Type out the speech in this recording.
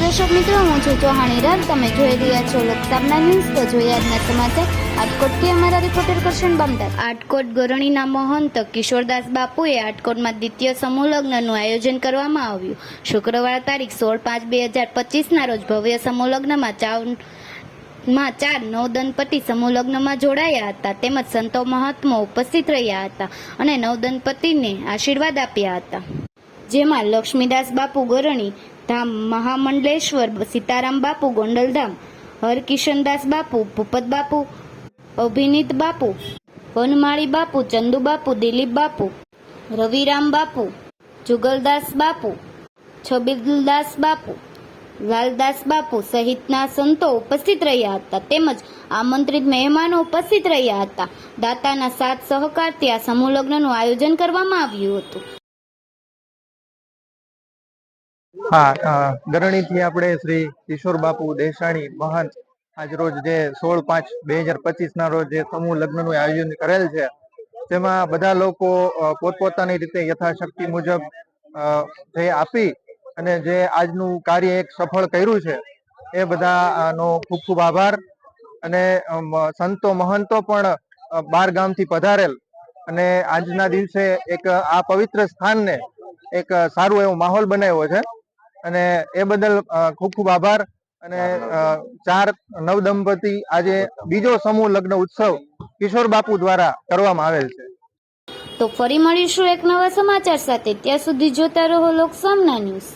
દર્શક મિત્રો, હું છું ચૌહાણ હિરલ તમે જોઈ રહ્યા છો લોકસામના ન્યૂઝ. તો જોઈએ આજના સમાચાર. આટકોટથી અમારા રિપોર્ટર કરશન બમદાર આટકોટ ગોરણીના મહંત કિશોરદાસ બાપુએ આટકોટમાં દ્વિતીય સમૂહ લગ્નનું આયોજન કરવામાં આવ્યું. શુક્રવાર તારીખ સોળ પાંચ બે હજાર પચીસના રોજ ભવ્ય સમૂહ લગ્નમાં ચાવમાં ચાર નવ દંપતિ સમૂહ લગ્નમાં જોડાયા હતા. તેમજ સંતો મહાત્મા ઉપસ્થિત રહ્યા હતા અને નવ દંપતિને આશીર્વાદ આપ્યા હતા. જેમાં લક્ષ્મીદાસ બાપુ ગરણી, ધામ મહામંડલેશ્વર, સીતારામ બાપુ ગોંડલધામ, હરકિશનદાસ બાપુ, ભૂપત બાપુ, અભિનીત બાપુ, વનમાળી બાપુ, ચંદુ બાપુ, દિલીપ બાપુ, રવિરામ બાપુ, જુગલદાસ બાપુ, છબીલદાસ બાપુ, લાલદાસ બાપુ સહિતના સંતો ઉપસ્થિત રહ્યા હતા. તેમજ આમંત્રિત મહેમાનો ઉપસ્થિત રહ્યા હતા. દાતાના સાથ સહકારથી આ સમૂહ લગ્નનું આયોજન કરવામાં આવ્યું હતું. હા ગરણીથી આપણે શ્રી કિશોર બાપુ દેસાણી મહંત આજરોજ જે સોળ પાંચ બે હજાર પચીસ ના રોજ જે સમૂહ લગ્નનું આયોજન કરેલ છે, તેમાં બધા લોકો પોતપોતાની રીતે યથાશક્તિ મુજબ જે આપી અને જે આજનું કાર્ય એક સફળ કર્યું છે, એ બધાનો ખૂબ ખૂબ આભાર અને સંતો મહંતો પણ બાર ગામથી પધારેલ અને આજના દિવસે એક આ પવિત્ર સ્થાનને એક સારું એવો માહોલ બનાવ્યો છે. અને એ બદલ ખૂબ ખૂબ આભાર. અને ચાર નવ દંપતી આજે બીજો સમૂહ લગ્ન ઉત્સવ કિશોર બાપુ દ્વારા કરવામાં આવેલ છે. તો ફરી મળીશું એક નવા સમાચાર સાથે. ત્યાં સુધી જોતા રહો લોકસામના ન્યૂઝ.